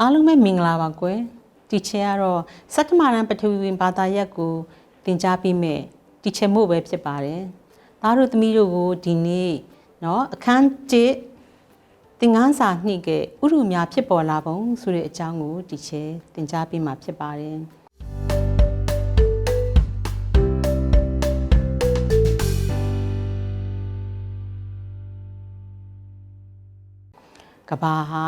အားလုံးပဲမင်္ဂလာပါကွယ်တီချယ်ကတော့စက်တမရန်ပထဝီဝင်ဘာသာရပ်ကိုသင်ကြားပြီးမဲ့တီချယ်မို့ပဲဖြစ်ပါတယ်သားတို့သမီးတို့ကိုဒီနေ့เนาะအခန်း1သင်ခန်းစာနှိကဥရုများဖြစ်ပေါ်လာပုံဆိုတဲ့အကြောင်းကိုတီချယ်သင်ကြားပြီးမှဖြစ်ပါတယ်ကဘာဟာ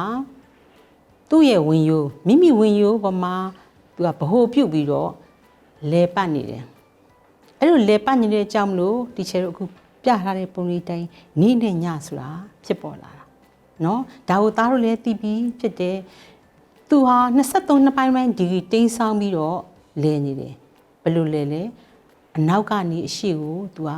သူ့ရဲ့ဝင်ယိုးမိမိဝင်ယိုးပေါ်မှာသူကဗဟိုပြုတ်ပြီးတော့လဲပတ်နေတယ်အဲ့လိုလဲပတ်နေတဲ့အကြောင်းမလို့တီချယ်တို့အခုပြထားတဲ့ပုံလေးတိုင်းနေ့နဲ့ညဆိုတာဖြစ်ပေါ်လာတာเนาะဒါကိုသားတို့လည်းသိပြီးဖြစ်တယ်သူဟာ23နှစ်ပိုင်းပိုင်းဒီဂရီတိန်းဆောင်ပြီးတော့လဲနေတယ်ဘယ်လိုလဲလဲအနောက်ကနေအရှိကိုသူက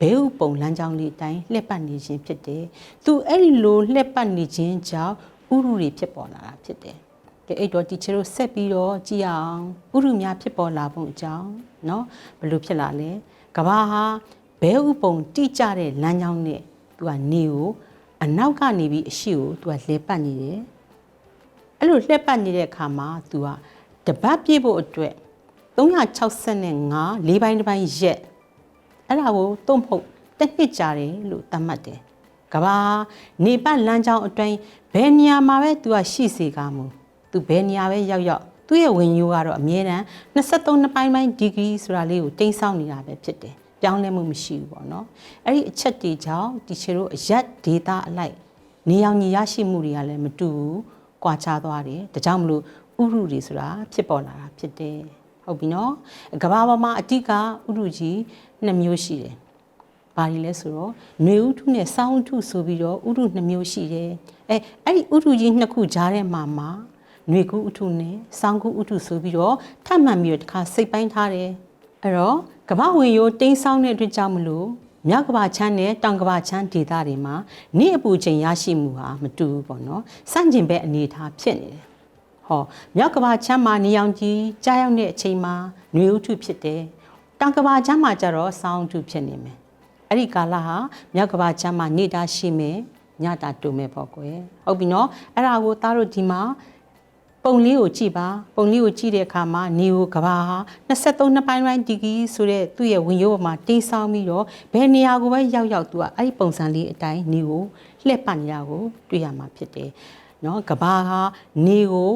ဘဲဥပုံလမ်းကြောင်းလေးအတိုင်းလှည့်ပတ်နေခြင်းဖြစ်တယ်။သူအဲ့ဒီလိုလှည့်ပတ်နေခြင်းကြောင့် ဥရုတွေဖြစ်ပေါ်လာတာဖြစ်တယ်။ကဲအဲ့တော့တီချာတို့ဆက်ပြီးတော့ကြည့်အောင်ဥရုများဖြစ်ပေါ်လာပုံအကြောင်းเนาะဘယ်လိုဖြစ်လာလဲ။ကဘာဟာဘဲဥပုံတိကျတဲ့လမ်းကြောင်းနဲ့သူကနေကိုအနောက်ကနေပြီးအရှိကိုသူကလှည့်ပတ်နေတယ်။အဲ့လိုလှည့်ပတ်နေတဲ့အခါမှာသူကတပတ်ပြည့်ဖို့အတွက်365လေးပိုင်းတစ်ပိုင်းရက်အဲ့ဒါကိုတုံ့ဖုတ်တစ်နှစ်ကြာတယ်လို့သတ်မှတ်တယ် ကဘာနေပတ်လမ်းကြောင်းအတွင်းဘယ်နေရာမှာပဲ तू ကရှိစေကမူ तू ဘယ်နေရာပဲရောက်ရောက်သူ့ရဲ့ဝင်ယူကတော့အမြဲတမ်း23နှစ်ပိုင်းပိုင်းဒီဂရီဆိုတာလေးကိုတိမ့်ဆောင်နေတာပဲဖြစ်တယ်ပြောင်းလဲမှုမရှိဘူးပေါ့နော်အဲ့ဒီအချက်တွေကြောင့်ဒီချေတို့အရက်ဒေတာအလိုက်နေအောင်ညီရရှိမှုတွေကလည်းမတူဘူးကွာခြားသွားတယ်ဒါကြောင့်မလို့ဥရုတွေဆိုတာဖြစ်ပေါ်လာတာဖြစ်တယ်ဟုတ်ပြီနော်ကဘာပေါ်မှာအတိကဥရုကြီးနှစ်မျိုးရှိတယ်။ ဘာတွေလဲဆိုတော့ຫນွေဥထုနဲ့စောင်းဥထုဆိုပြီးတော့ဥထုနှစ်မျိုးရှိတယ်။အဲအဲ့ဒီဥထုကြီးနှစ်ခုကြားထဲမှာမှာຫນွေကူဥထုနဲ့စောင်းကူဥထုဆိုပြီးတော့ထပ်မှန်ပြီးတော့တစ်ခါစိတ်ပိုင်းထားတယ်။အဲ့တော့ကမ္ဘာဝင်ရိုးတိန်းဆောင်တဲ့အတွက်ကြောင့်မလို့မြောက်ကဘာချမ်းနဲ့တောင်ကဘာချမ်းဒေသတွေမှာနေ့အပူချိန်ရရှိမှုဟာမတူဘူးပေါ့နော်။စန့်ကျင်ဘက်အနေအထားဖြစ်နေတယ်။ဟောမြောက်ကဘာချမ်းမှာနေအောင်ကြီးကြားရောက်တဲ့အချိန်မှာຫນွေဥထုဖြစ်တယ်။တောင်ကဘာချမ်းမှာကျတော့စောင်းထုဖြစ်နေမယ် အဲ့ဒီကာလဟာမြောက်ကဘာချမ်းမှာနေတာရှိမယ်ညတာတူမယ်ပေါ့ကွယ်ဟုတ်ပြီနော်အဲ့ဒါကိုသားတို့ဒီမှာပုံလေးကိုကြည့်ပါပုံလေးကိုကြည့်တဲ့အခါမှာနေကိုကဘာဟာ23နှစ်ပိုင်းပိုင်းဒီဂီဆိုတဲ့သူ့ရဲ့ဝင်ရိုးပေါ်မှာတင်းဆောင်ပြီးတော့ဘယ်နေရာကိုပဲရောက်ရောက်သူကအဲ့ဒီပုံစံလေးအတိုင်းနေကိုလှည့်ပတ်နေတာကိုတွေ့ရမှာဖြစ်တယ်နော်ကဘာဟာနေကို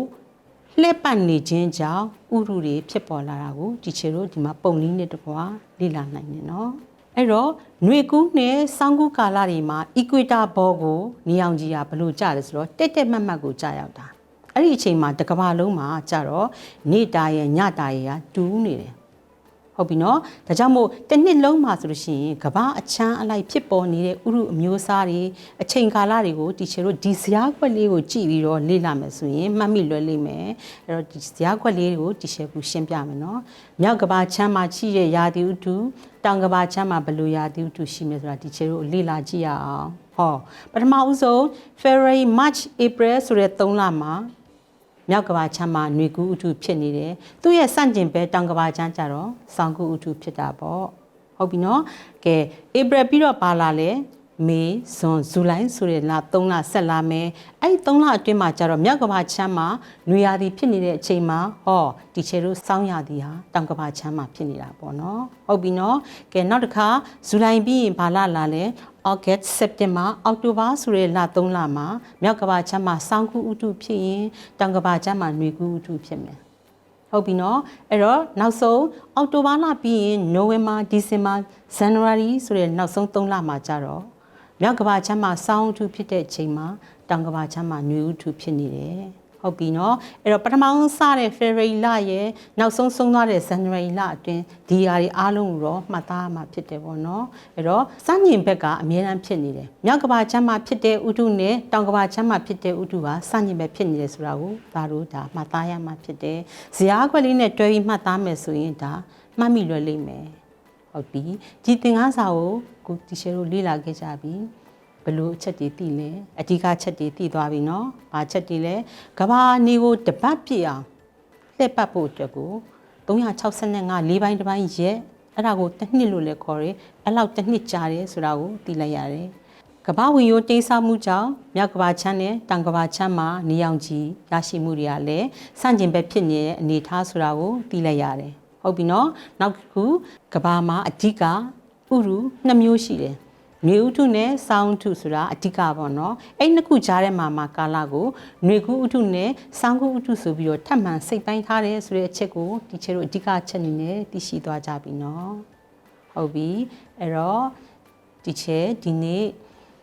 လှည့်ပတ်နေခြင်းကြောင့်ဥရုတွေဖြစ်ပေါ်လာတာကိုဒီချေတို့ဒီမှာပုံလေးနဲ့တကွာလေ့လာနိုင်တယ်နော် အဲ့တော့ຫນွေကူးနဲ့စောင်းကူးကာလတွေမှာ equator ဘောကိုနေအောင်ကြီးကဘလို့ကြတယ်ဆိုတော့တက်တက်မတ်မတ်ကိုကြာရောက်တာအဲ့ဒီအချိန်မှာတကဘာလုံးမှာကြတော့နေတာရဲ့ညတာရဲ့ကတူးနေတယ် ဟုတ်ပြီနော်ဒါကြောင့်မို့တစ်နှစ်လုံးမှာဆိုလို့ရှိရင်ကဘာအချမ်းအလိုက်ဖြစ်ပေါ်နေတဲ့ဥရုအမျိုးအစားတွေအချိန်ကာလတွေကိုတီချေတို့ဒီဇာတ်ခွက်လေးကိုကြည့်ပြီးတော့လေ့လာမယ်ဆိုရင်မှတ်မိလွယ်လိမ့်မယ်အဲ့တော့ဒီဇာတ်ခွက်လေးကိုတီချေကူရှင်းပြမယ်နော်မြောက်ကဘာချမ်းမှာရှိတဲ့ယာတိဥတုတောင်ကဘာချမ်းမှာဘယ်လိုယာတိဥတုရှိမလဲဆိုတာတီချေတို့လေ့လာကြည့်ရအောင်ဟောပထမဦးဆုံး February March April ဆိုတဲ့၃လမှာ မြောက်ကဘာချမ်းမှာຫນွေကူးဥထုဖြစ်နေတယ်သူ့ရဲ့စန့်ကျင်ဘဲတောင်ကဘာချမ်းကြတော့ဆောင်းကူးဥထုဖြစ်တာပေါ့ဟုတ်ပြီနော်ကဲဧပြီပြီးတော့ပါလာလဲ မေဇွန်ဇူလိုင်ဆိုတဲ့လ3လဆက်လာမယ်အဲ့ဒီ3လအတွင်းမှာကျတော့မြောက်ကဘာချမ်းမှာနွေရာသီဖြစ်နေတဲ့အချိန်မှာဟောဒီချေတို့စောင်းရာသီဟာတောင်ကဘာချမ်းမှာဖြစ်နေတာပေါ့နော်ဟုတ်ပြီနော်ကဲနောက်တစ်ခါဇူလိုင်ပြီးရင်ဘာလလာလဲ August September October ဆိုတဲ့လ3လမှာမြောက်ကဘာချမ်းမှာစောင်းကူဥတုဖြစ်ရင်တောင်ကဘာချမ်းမှာနွေကူဥတုဖြစ်မယ်ဟုတ်ပြီနော်အဲ့တော့နောက်ဆုံးအောက်တိုဘာလပြီးရင်နိုဝင်ဘာဒီဇင်ဘာဇန်နဝါရီဆိုတဲ့နောက်ဆုံး3လမှာကြတော့ မြောက်ကဘာချမ်းမှာစောင်းထုဖြစ်တဲ့အချိန်မှာတောင်ကဘာချမ်းမှာနွေဥထုဖြစ်နေတယ်ဟုတ်ပြီနော်အဲ့တော့ပထမဆုံးစတဲ့ February လရဲ့နောက်ဆုံးဆုံးသွားတဲ့ January လအတွင်းဒီဟာတွေအားလုံးကိုတော့မှတ်သားမှာဖြစ်တယ်ပေါ့နော်အဲ့တော့စညင်ဘက်ကအမြဲတမ်းဖြစ်နေတယ်မြောက်ကဘာချမ်းမှာဖြစ်တဲ့ဥတုနဲ့တောင်ကဘာချမ်းမှာဖြစ်တဲ့ဥတုဟာစညင်ဘက်ဖြစ်နေတယ်ဆိုတာကိုဒါတို့ဒါမှတ်သားရမှာဖြစ်တယ်ဇရာခွက်လေးနဲ့တွဲပြီးမှတ်သားမယ်ဆိုရင်ဒါမှတ်မိလွယ်လိမ့်မယ် ဟုတ်ပြီဒီသင်ခန်းစာကိုကိုတီရှယ်တို့လေ့လာခဲ့ကြပြီဘလို့အချက်တွေသိလဲအဓိကချက်တွေသိသွားပြီเนาะဘာချက်တွေလဲကဘာနေကိုတပတ်ပြည့်အောင်လှည့်ပတ်ဖို့အတွက်ကို365လေးပိုင်းတစ်ပိုင်းရက်အဲ့ဒါကိုတစ်နှစ်လို့လည်းခေါ်တယ်အဲ့လောက်တစ်နှစ်ကြာတယ်ဆိုတာကိုသိလိုက်ရတယ် ကမ္ဘာဝင်ရိုးတိမ်းဆောက်မှုကြောင့်မြောက်ကမ္ဘာချမ်းနဲ့တောင်ကမ္ဘာချမ်းမှာနေအောင်ကြီးရရှိမှုတွေကလည်းစန့်ကျင်ဘက်ဖြစ်နေတဲ့အနေအထားဆိုတာကိုသိလိုက်ရတယ် ဟုတ်ပြီနော်နောက်တစ်ခုကဘာမှာအဓိကဥရုနှစ်မျိုးရှိတယ်မြေဥထုနဲ့စောင်းဥထုဆိုတာအဓိကပေါ့နော်အဲ့နှစ်ခုကြားထဲမှာမှာကာလကိုຫນွေကူဥထုနဲ့စောင်းကူဥထုဆိုပြီးတော့ထပ်မံစိတ်ပိုင်းထားတယ်ဆိုတဲ့အချက်ကိုဒီချက်တို့အဓိကချက်အနေနဲ့သိရှိသွားကြပြီနော်ဟုတ်ပြီအဲ့တော့ဒီချက်ဒီနေ့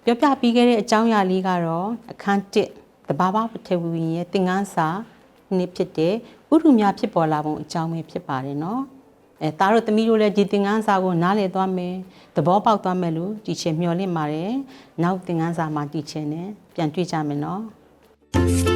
ပြောပြပြီးခဲ့တဲ့အကြောင်းအရာလေးကတော့အခန်း1တဘာဝပထဝီဝင်ရဲ့သင်္ကန်းစာ နှစ်ဖြစ်တဲ့ဥရုများဖြစ်ပေါ်လာပုံအကြောင်းပဲဖြစ်ပါတယ်နော်အဲသားတို့သမီးတို့လည်းဒီသင်ခန်းစာကိုနားလည်သွားမယ်သဘောပေါက်သွားမယ်လို့ဒီချေမျှော်လင့်ပါတယ်နောက်သင်ခန်းစာမှာဒီချေနဲ့ပြန်တွေ့ကြမယ်နော်